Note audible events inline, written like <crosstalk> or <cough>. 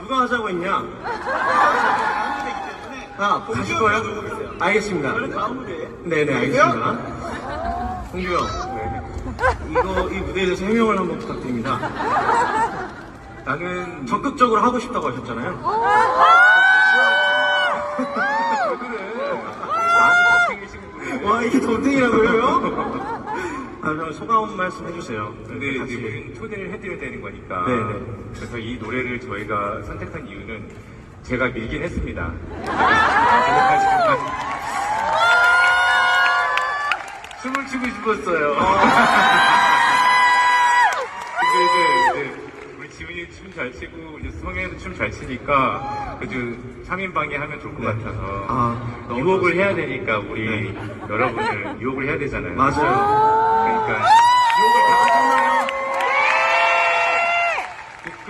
누가 하자고 했냐? 아, 가실 거예요? 알겠습니다. 네네, 알겠습니다. <laughs> 홍규 형, 이거, 이 무대에 대해서 해명을 한번 부탁드립니다. 나는 적극적으로 하고 싶다고 하셨잖아요. <laughs> 왜 그래? 그래. 와, 이게 덤탱이라고요? <laughs> 아, 그럼 소감 한 말씀 해 주세요. 근데. 이제 우리는 초대를 해드려야 되는 거니까. 네네. 그래서 이 노래를 저희가 선택한 이유는 제가 밀긴 했습니다. 생각하시지만 춤을 추고 싶었어요. 근데 이제, 이제 우리 지훈이 춤 잘 치고 이제 성현이도 춤 잘 치니까 그주 3인방이 하면 좋을 것 같아서 아, 너무 유혹을 해야 되니까 우리 여러분을 유혹을 해야 되잖아요. 맞아요. 네. 욕을 다 하셨나 요? 네. 그,